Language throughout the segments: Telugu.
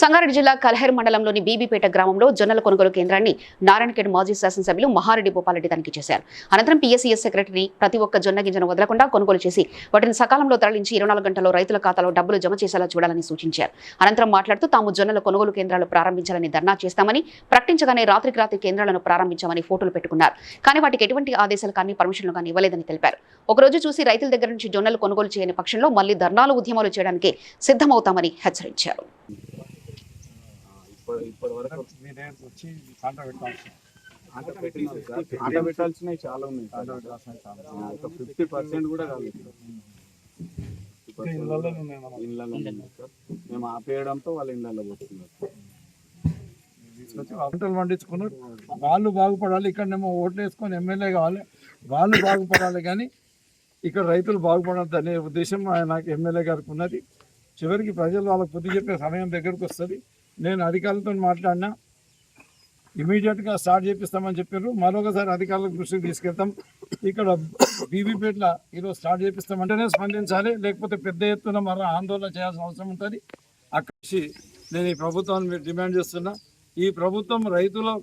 సంగారెడ్డి జిల్లా కల్హేర్ మండలంలోని బీబీపేట గ్రామంలో జొన్నల కొనుగోలు కేంద్రాన్ని నారాయణఖేడ్ మాజీ శాసనసభ్యులు మహారెడ్డి భూపాలరెడ్డి తనిఖీ చేశారు. అనంతరం పీఎస్ఈఎస్ సెక్రటరీ ప్రతి ఒక్క జొన్న గింజను వదలకుండా కొనుగోలు చేసి వాటిని సకాలంలో తరలించి ఇరవై నాలుగు గంటల్లో రైతుల ఖాతాలో డబ్బులు జమ చేసేలా చూడాలని సూచించారు. అనంతరం మాట్లాడుతూ తాము జొన్నల కొనుగోలు కేంద్రాలు ప్రారంభించాలని ధర్నా చేస్తామని ప్రకటించగానే రాత్రికి రాత్రి కేంద్రాలను ప్రారంభించామని ఫోటోలు పెట్టుకున్నారు. కానీ వాటికి ఎటువంటి ఆదేశాలు కానీ పర్మిషన్లు కానీ ఇవ్వలేదని తెలిపారు. ఒకరోజు చూసి రైతుల దగ్గర నుంచి జొన్నలు కొనుగోలు చేయని పక్షంలో మళ్ళీ ధర్నాలు ఉద్యమాలు చేయడానికి సిద్ధమవుతామని హెచ్చరించారు. ఇప్పటి ఇప్పటి వరకు మీ దగ్గరకు వచ్చి పంట పెట్టాల్సి ఆట పెట్టినాం సార్. ఆట పెట్టాల్సినవి చాలా ఉన్నాయి ఒక ఫిఫ్టీ పర్సెంట్ కూడా కాలేదు ఇళ్ళలో ఉన్నాయి సార్. మేము ఆపేయడంతో వాళ్ళ ఇళ్ళలో పోతున్నారు పంటలు పండించుకున్నారు. వాళ్ళు బాగుపడాలి ఇక్కడనేమో ఓట్లు వేసుకొని ఎమ్మెల్యే కావాలి. వాళ్ళు బాగుపడాలి కానీ ఇక్కడ రైతులు బాగుపడద్దు అనే ఉద్దేశం ఆయన నాకు ఎమ్మెల్యే గారికి ఉన్నది. చివరికి ప్రజలు వాళ్ళకి బుద్ధి చెప్పే సమయం దగ్గరకు వస్తుంది. నేను అధికారులతో మాట్లాడినా ఇమీడియట్గా స్టార్ట్ చేపిస్తామని చెప్పారు మరొకసారి అధికారుల దృష్టికి తీసుకెళ్తాం. ఇక్కడ బీబీపేట్ల ఈరోజు స్టార్ట్ చేపిస్తామంటేనే స్పందించాలి లేకపోతే పెద్ద ఎత్తున మరో ఆందోళన చేయాల్సిన అవసరం ఉంటుంది. అక్కడి నేను ఈ ప్రభుత్వాన్ని మీరు డిమాండ్ చేస్తున్నా. ఈ ప్రభుత్వం రైతుల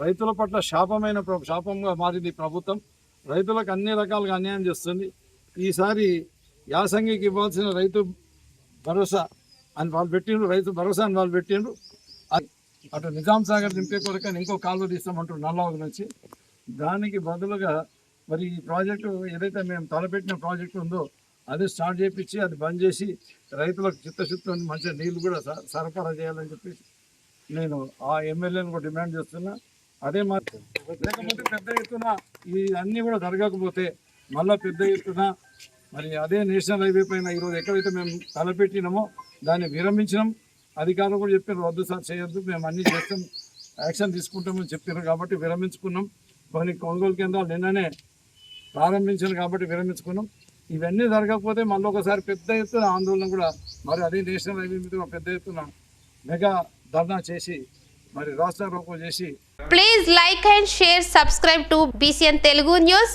రైతుల పట్ల శాపమైన ప్ర- శాపంగా మారింది ప్రభుత్వం. రైతులకు అన్ని రకాలుగా అన్యాయం చేస్తుంది. ఈసారి యాసంగికి ఇవ్వాల్సిన రైతు భరోసా అని వాళ్ళు పెట్టిండ్రు రైతు భరోసా అని వాళ్ళు పెట్టిండ్రు. అటు నిజాం సాగర్ నింపే కొరకని ఇంకో కాలువ తీస్తామంటారు నల్లవాగు నుంచి. దానికి బదులుగా మరి ఈ ప్రాజెక్టు ఏదైతే మేము తలపెట్టిన ప్రాజెక్టు ఉందో అది స్టార్ట్ చేయించి అది బంద్ చేసి రైతులకు చిత్తశుద్ధి మంచిగా నీళ్ళు కూడా స- సరఫరా చేయాలని చెప్పి నేను ఆ ఎమ్మెల్యేని కూడా డిమాండ్ చేస్తున్నా. అదే మాత్రం లేకపోతే పెద్ద ఎత్తున ఈ అన్నీ కూడా జరగకపోతే మళ్ళా పెద్ద ఎత్తున మరి అదే నేషనల్ హైవే పైన ఈరోజు ఎక్కడైతే మేము తలపెట్టినామో దాన్ని విరమించినాం. అధికారులు కూడా చెప్పారు వద్దు సార్ చేయొద్దు మేము అన్ని చేస్తాం యాక్షన్ తీసుకుంటామని చెప్పారు కాబట్టి విరమించుకున్నాం. కొన్ని కొనుగోలు కేంద్రాలు నిన్ననే ప్రారంభించారు కాబట్టి విరమించుకున్నాం. ఇవన్నీ జరగకపోతే మళ్ళీ ఒకసారి పెద్ద ఎత్తున ఆందోళన కూడా మరి అదే నేషనల్ హైవే మీద పెద్ద ఎత్తున మెగా ధర్నా చేసి మరి రాష్ట్ర రోకో చేసి please like and share subscribe to BCN Telugu news